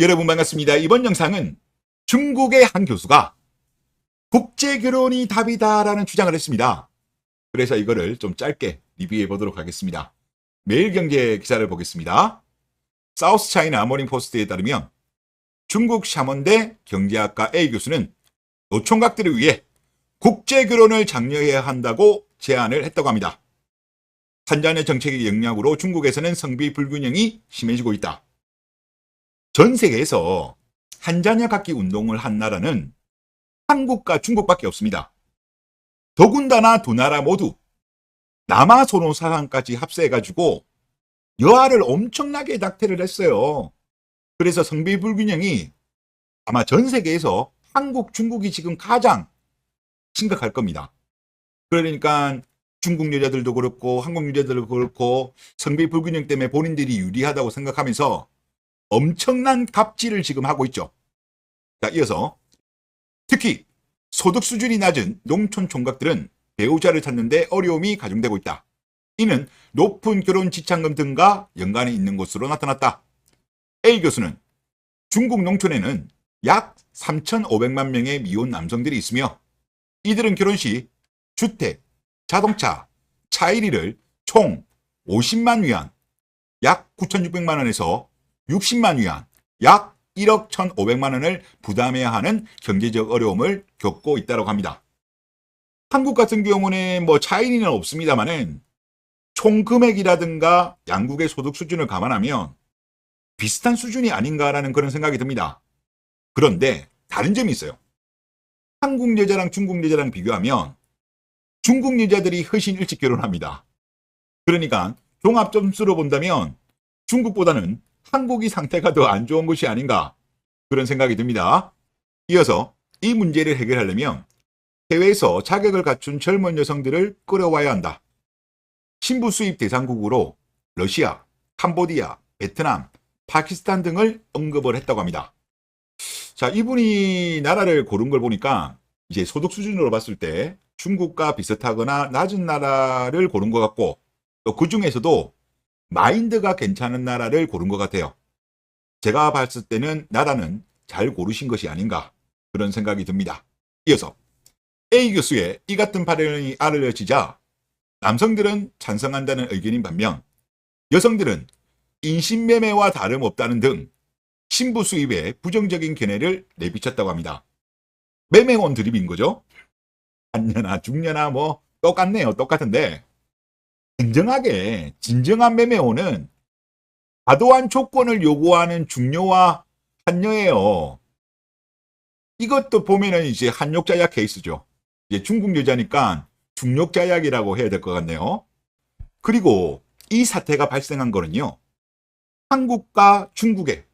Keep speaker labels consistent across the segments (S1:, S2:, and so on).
S1: 여러분 반갑습니다. 이번 영상은 중국의 한 교수가 국제 결혼이 답이다라는 주장을 했습니다. 그래서 이거를 좀 짧게 리뷰해 보도록 하겠습니다. 매일경제 기사를 보겠습니다. 사우스 차이나 모닝 포스트에 따르면 중국 샤먼대 경제학과 A 교수는 노총각들을 위해 국제 결혼을 장려해야 한다고 제안을 했다고 합니다. 한자의 정책의 영향으로 중국에서는 성비 불균형이 심해지고 있다. 전 세계에서 한자녀 갖기 운동을 한 나라는 한국과 중국밖에 없습니다. 더군다나 두 나라 모두 남아소노 사상까지 합세해가지고 여아를 엄청나게 낙태를 했어요. 그래서 성비 불균형이 아마 전 세계에서 한국, 중국이 지금 가장 심각할 겁니다. 그러니까 중국 여자들도 그렇고 한국 여자들도 그렇고 성비 불균형 때문에 본인들이 유리하다고 생각하면서 엄청난 갑질을 지금 하고 있죠. 자, 이어서 특히 소득 수준이 낮은 농촌 총각들은 배우자를 찾는데 어려움이 가중되고 있다. 이는 높은 결혼 지참금 등과 연관이 있는 것으로 나타났다. A 교수는 중국 농촌에는 약 3,500만 명의 미혼 남성들이 있으며 이들은 결혼 시 주택, 자동차, 차일이를 총 50만 위안, 약 9,600만 원에서 60만 위안, 약 1억 1,500만 원을 부담해야 하는 경제적 어려움을 겪고 있다고 합니다. 한국 같은 경우는 뭐 차이는 없습니다만은 총 금액이라든가 양국의 소득 수준을 감안하면 비슷한 수준이 아닌가라는 그런 생각이 듭니다. 그런데 다른 점이 있어요. 한국 여자랑 중국 여자랑 비교하면 중국 여자들이 훨씬 일찍 결혼합니다. 그러니까 종합 점수로 본다면 중국보다는 한국이 상태가 더 안 좋은 것이 아닌가 그런 생각이 듭니다. 이어서 이 문제를 해결하려면 해외에서 자격을 갖춘 젊은 여성들을 끌어와야 한다. 신부 수입 대상국으로 러시아, 캄보디아, 베트남, 파키스탄 등을 언급을 했다고 합니다. 자, 이분이 나라를 고른 걸 보니까 이제 소득 수준으로 봤을 때 중국과 비슷하거나 낮은 나라를 고른 것 같고 또 그 중에서도 마인드가 괜찮은 나라를 고른 것 같아요. 제가 봤을 때는 나라는 잘 고르신 것이 아닌가 그런 생각이 듭니다. 이어서 A 교수의 이 같은 발언이 알려지자 남성들은 찬성한다는 의견인 반면 여성들은 인신매매와 다름없다는 등 신부 수입에 부정적인 견해를 내비쳤다고 합니다. 매매원 드립인 거죠. 한녀나 중녀나 뭐 똑같네요. 똑같은데 냉정하게 진정한 매매원은 과도한 조건을 요구하는 중녀와 한녀예요. 이것도 보면은 이제 한욕자약 케이스죠. 이제 중국 여자니까 중욕자약이라고 해야 될 것 같네요. 그리고 이 사태가 발생한 거는요. 한국과 중국의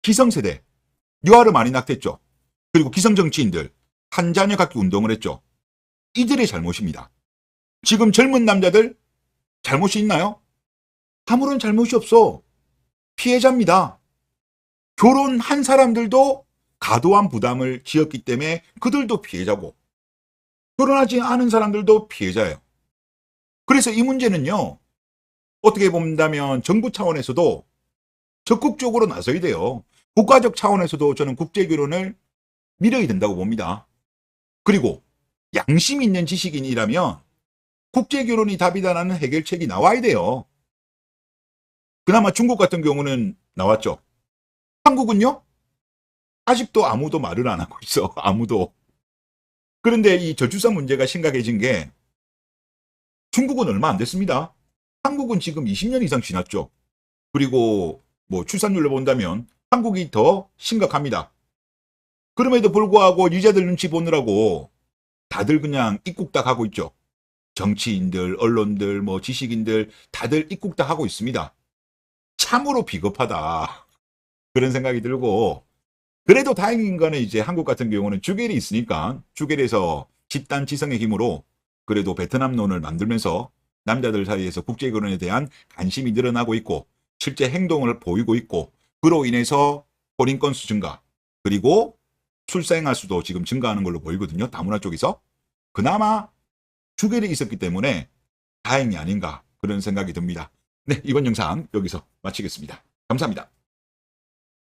S1: 기성세대, 유아를 많이 낙태했죠. 그리고 기성정치인들, 한자녀 갖기 운동을 했죠. 이들의 잘못입니다. 지금 젊은 남자들 잘못이 있나요? 아무런 잘못이 없어. 피해자입니다. 결혼한 사람들도 과도한 부담을 지었기 때문에 그들도 피해자고, 결혼하지 않은 사람들도 피해자예요. 그래서 이 문제는요, 어떻게 본다면 정부 차원에서도 적극적으로 나서야 돼요. 국가적 차원에서도 저는 국제 결혼을 밀어야 된다고 봅니다. 그리고 양심 있는 지식인이라면 국제 결혼이 답이다라는 해결책이 나와야 돼요. 그나마 중국 같은 경우는 나왔죠. 한국은요? 아직도 아무도 말을 안 하고 있어. 아무도. 그런데 이 저출산 문제가 심각해진 게 중국은 얼마 안 됐습니다. 한국은 지금 20년 이상 지났죠. 그리고 뭐 출산율로 본다면 한국이 더 심각합니다. 그럼에도 불구하고 유자들 눈치 보느라고 다들 그냥 입국 딱 하고 있죠. 정치인들, 언론들, 뭐 지식인들 다들 입국딱 하고 있습니다. 참으로 비겁하다. 그런 생각이 들고 그래도 다행인 거는 이제 한국 같은 경우는 주겔이 있으니까 주겔에서 집단 지성의 힘으로 그래도 베트남론을 만들면서 남자들 사이에서 국제 결혼에 대한 관심이 늘어나고 있고 실제 행동을 보이고 있고 그로 인해서 혼인 건수 증가 그리고 출생아 수도 지금 증가하는 걸로 보이거든요. 다문화 쪽에서 그나마 주결이 있었기 때문에 다행이 아닌가 그런 생각이 듭니다. 네, 이번 영상 여기서 마치겠습니다. 감사합니다.